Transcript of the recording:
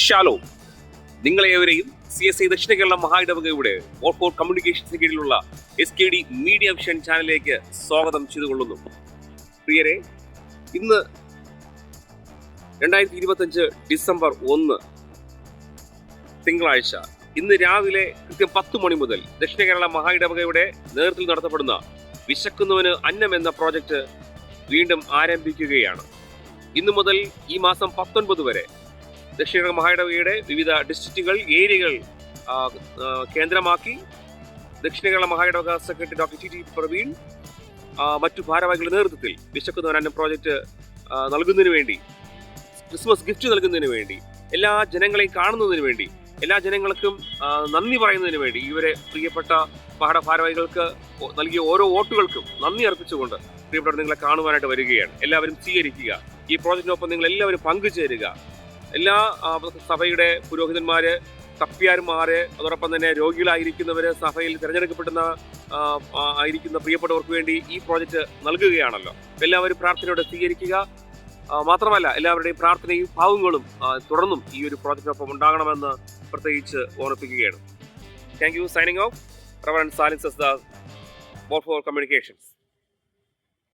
Shallow. നിങ്ങളേവരെയും C S I Dakshina Kerala മഹായിടവകയുടെ all for കമ്മ്യൂണിക്കേഷൻസിന് കീഴിലുള്ള S K D media vision ചാനലിലേക്ക് സ്വാഗതം ചെയ്തുകൊള്ളുന്നു. പ്രിയരെ ഇന്ന് രണ്ടായിരത്തി ഇരുപത്തഞ്ച് ഡിസംബർ ഒന്ന് തിങ്കളാഴ്ച. ഇന്ന് രാവിലെ കൃത്യം പത്ത് മണി മുതൽ ദക്ഷിണ കേരള മഹായിടവകയുടെ നേതൃത്വത്തിൽ നടത്തപ്പെടുന്ന വിശക്കുന്നവന് അന്നം എന്ന പ്രോജക്റ്റ് വീണ്ടും ആരംഭിക്കുകയാണ്. ഇന്നു മുതൽ ഈ മാസം പത്തൊൻപത് വരെ ദക്ഷിണ മഹായിടവകയുടെ വിവിധ ഡിസ്ട്രിക്റ്റുകൾ ഏരിയകൾ കേന്ദ്രമാക്കി. Dakshina Kerala Mahayidavaka secretary doctor T T Praveen മറ്റു ഭാരവാഹികളുടെ നേതൃത്വത്തിൽ വിശക്കുന്നവൻ അന്നം പ്രോജക്റ്റ് നൽകുന്നതിന് വേണ്ടി ക്രിസ്മസ് ഗിഫ്റ്റ് നൽകുന്നതിന് വേണ്ടി എല്ലാ ജനങ്ങളെയും കാണുന്നതിന് വേണ്ടി എല്ലാ ജനങ്ങൾക്കും നന്ദി പറയുന്നതിന് വേണ്ടി ഇവരെ പ്രിയപ്പെട്ട പാഠ ഭാരവാഹികൾക്ക് നൽകിയ ഓരോ വോട്ടുകൾക്കും നന്ദി അർപ്പിച്ചുകൊണ്ട് പ്രിയപ്പെട്ടവർ നിങ്ങളെ കാണുവാനായിട്ട് വരികയാണ്. എല്ലാവരും സ്വീകരിക്കുക. ഈ പ്രോജക്റ്റിനൊപ്പം നിങ്ങൾ എല്ലാവരും പങ്കുചേരുക. എല്ലാ സഭയുടെ പുരോഹിതന്മാര് തപ്പിയാർമാര് അതോടൊപ്പം തന്നെ രോഗികളായിരിക്കുന്നവര് സഭയിൽ തിരഞ്ഞെടുക്കപ്പെടുന്ന ആയിരിക്കുന്ന പ്രിയപ്പെട്ടവർക്ക് വേണ്ടി ഈ പ്രോജക്റ്റ് നൽകുകയാണല്ലോ. എല്ലാവരും പ്രാർത്ഥനയോടെ സ്വീകരിക്കുക. മാത്രമല്ല എല്ലാവരുടെയും പ്രാർത്ഥനയും ഭാവങ്ങളും തുടർന്നും ഈ ഒരു പ്രോജക്റ്റിനൊപ്പം ഉണ്ടാകണമെന്ന് പ്രത്യേകിച്ച് ഓർമ്മിപ്പിക്കുകയാണ്. Thank you signing off reverend Salin സസ്ദാസ് for communications